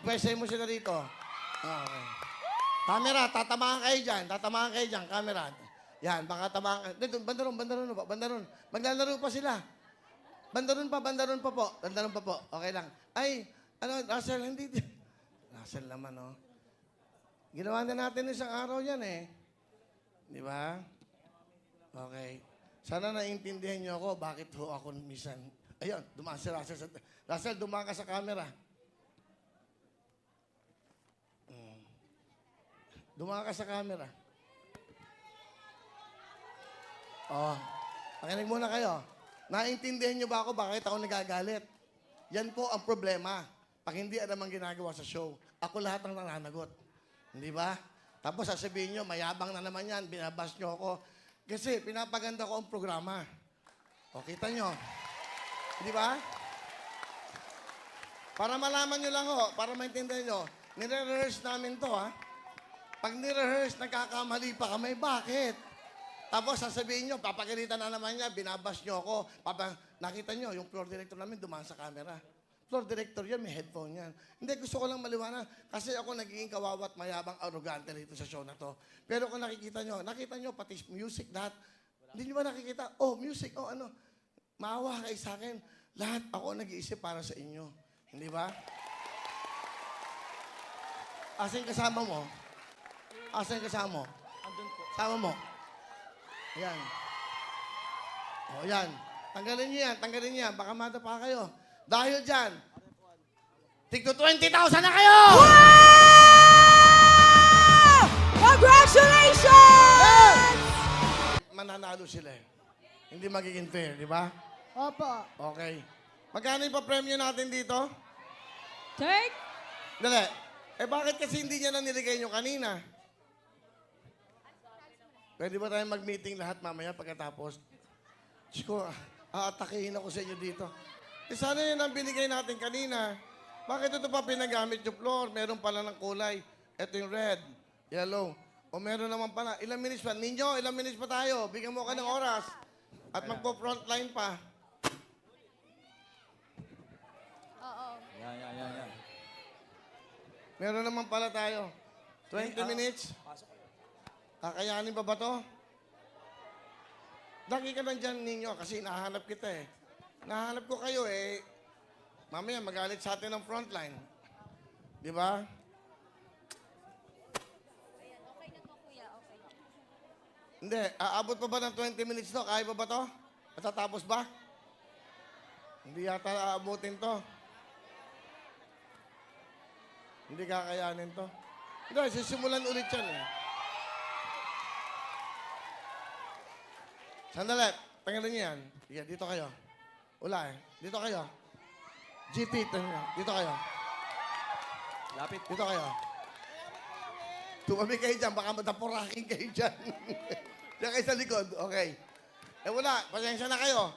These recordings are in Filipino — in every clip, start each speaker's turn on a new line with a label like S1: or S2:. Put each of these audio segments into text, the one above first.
S1: pwesay mo sila dito. Okay. Camera, tatamaan kayo dyan. Tatamaan kayo dyan, camera. Yan, baka tamaan. Dito, bandaron, bandaron pa, bandaron. Maglalaro pa sila. Bandaron pa, bandaron pa po. Bandaron pa po. Okay lang. Ay, ano, Russell, hindi. Russell naman, oh. Ginawa na natin isang araw yan, eh. Di ba? Okay. Sana naiintindihan niyo ako bakit ho ako minsan. Ayun, dumaan si Russell. Sa, Russell, dumaan ka sa camera. Dumaan ka sa camera. Oh, pakinig muna kayo. Naintindihan niyo ba ako bakit ako nagagalit? Yan po ang problema. Pag hindi alam ang ginagawa sa show, ako lahat ang nananagot. Hindi ba? Tapos sasabihin niyo, mayabang na naman yan, binabas niyo ako. Kasi pinapaganda ko ang programa. O, kita niyo. Di ba? Para malaman niyo lang ho, para maintindihan niyo, nire-rehearse namin to ha. Pag nire-rehearse, nagkakamali pa kami, bakit? Tapos sasabihin nyo, papagalitan na naman niya, binabas nyo ako. Papa, nakita nyo, yung floor director namin dumaan sa camera. Floor director yan, may headphone yan. Hindi, gusto ko lang maliwanag. Kasi ako nagiging kawawat, mayabang, arrogante rito sa show na to. Pero kung nakikita nyo, nakita nyo, pati music, lahat. Hindi nyo ba nakikita? Oh, music, oh ano. Maawa kayo sa akin. Lahat ako nag-iisip para sa inyo. Hindi ba? Yung kasama mo? Asa yung kasama mo?
S2: Andun po.
S1: Sama mo. Ayan. O, yan. Tanggalin niyo yan. Tanggalin niyo yan. Baka madapa kayo. Dahil dyan, tigto 20,000 na kayo!
S3: Congratulations!
S1: Mananalo sila eh. Hindi magiging fair, di ba?
S3: Opo.
S1: Okay. Magkano yung pa-premyo natin dito?
S3: Take.
S1: Dali. Eh bakit kasi hindi niya na niligay nyo kanina? Pwede ba tayong mag-meeting lahat mamaya pagkatapos? Diyos ko, aatakihin ako sa inyo dito. Eh sana yun ang binigay natin kanina. Bakit ito pa pinagamit yung floor? Meron pala ng kulay. Ito yung red, yellow. O meron naman pala. Ilang minutes pa? Ninyo, ilang minutes pa tayo? Bigyan mo ka ng oras. At magpo-frontline pa.
S2: Yan, yan, yan, yan.
S1: Meron naman pala tayo. 20
S2: Ah,
S1: minutes.
S2: Pasok.
S1: Kakayanin pa ba to? Lagi ka lang dyan ninyo kasi nahanap kita eh. Nahanap ko kayo eh. Mamaya magalit sa atin ng frontline. Di ba? Hindi. Aabot pa ba ng 20 minutes to? Kaya pa ba to? Matatapos ba? Hindi yata aabutin to. Hindi kakayanin to. Hindi, sisimulan ulit yan eh. Sandali. Tanggalin niyo yan. Sige, dito kayo. Ula eh. Dito kayo. GT, tingnan. Dito kayo.
S2: Lapit.
S1: Dito kayo. Tumabi kayo dyan. Baka matapurakin kayo dyan. Diyan kayo sa likod. Okay. Eh wala. Pasensya na kayo.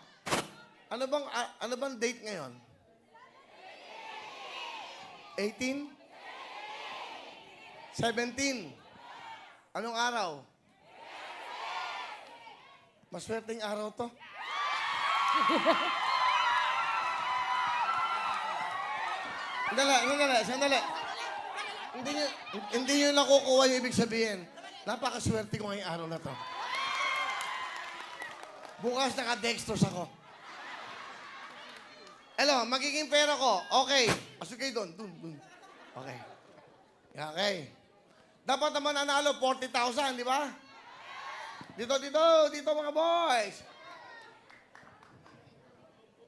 S1: Ano bang, ah, ano bang date ngayon? 18? 17? Anong araw? Maswerteng araw to. Sandali, sandali, sandali. Hindi nyo, hindi nyo nakukuha yung ibig sabihin. Napakaswerte ko ngayong araw na to. Bukas naka-dextrose ako. Hello, magiging pera ko. Okay. Kayo doon. Doon, doon. Okay. Okay. Dapat naman nanalo 40,000, di ba? Dito, dito, dito mga boys.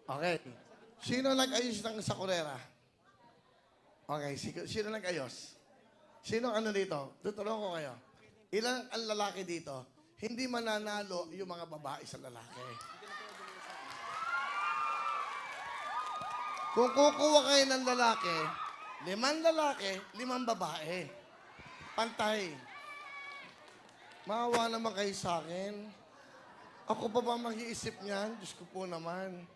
S1: Okay. Sino nag-ayos ng sakurera? Okay, si- sino nag-ayos? Sino ano dito? Tutulungan ko kayo. Ilan ang lalaki dito? Hindi mananalo yung mga babae sa lalaki. Kung kukuha kayo ng lalaki, limang lalaki, limang babae. Pantay. Maawa naman kayo sa akin. Ako pa ba mag-iisip niyan? Diyos ko po naman.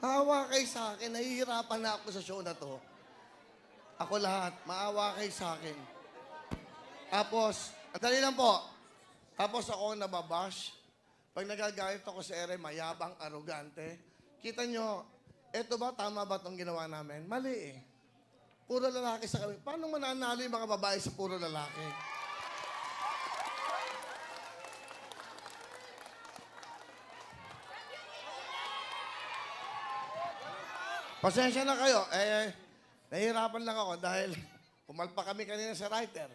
S1: Maawa kayo sa akin. Nahihirapan na ako sa show na to. Ako lahat. Maawa kayo sa akin. Tapos, dali lang po. Tapos ako nababash. Pag nagagalit ako sa ere, mayabang, arogante. Kita nyo, eto ba, tama ba itong ginawa namin? Mali eh. Puro lalaki sa kami. Paano mananalo yung mga babae sa puro lalaki? Pasensya na kayo. Eh, nahihirapan lang ako dahil pumalpak kami kanina sa writer.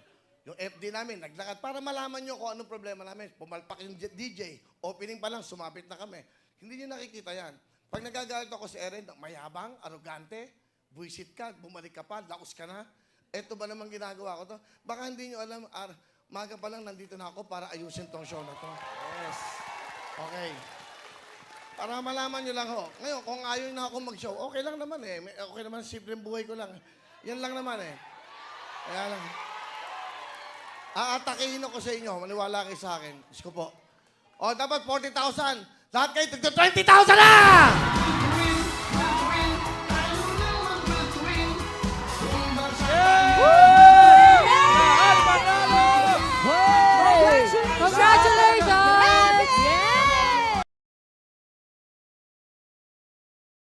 S1: Yung FD namin, naglakad para malaman nyo kung anong problema namin. Pumalpak yung DJ. Opening pa lang, sumapit na kami. Hindi nyo nakikita yan. Pag nagagalit ako si Erin, mayabang, arogante, buisit ka, bumalik ka pa, laos ka na. Ito ba naman ginagawa ko to? Baka hindi nyo alam, ar, maga pa lang nandito na ako para ayusin tong show na to.
S2: Yes.
S1: Okay. Para malaman nyo lang ho. Ngayon, kung ayaw na ako mag-show, okay lang naman eh. Okay naman, simpleng buhay ko lang. Yan lang naman eh. Kaya lang. Aatakihin ako sa inyo. Maniwala kayo sa akin. Diyos ko po. O, dapat 40,000. Lahat kayo, tigto 20,000 na!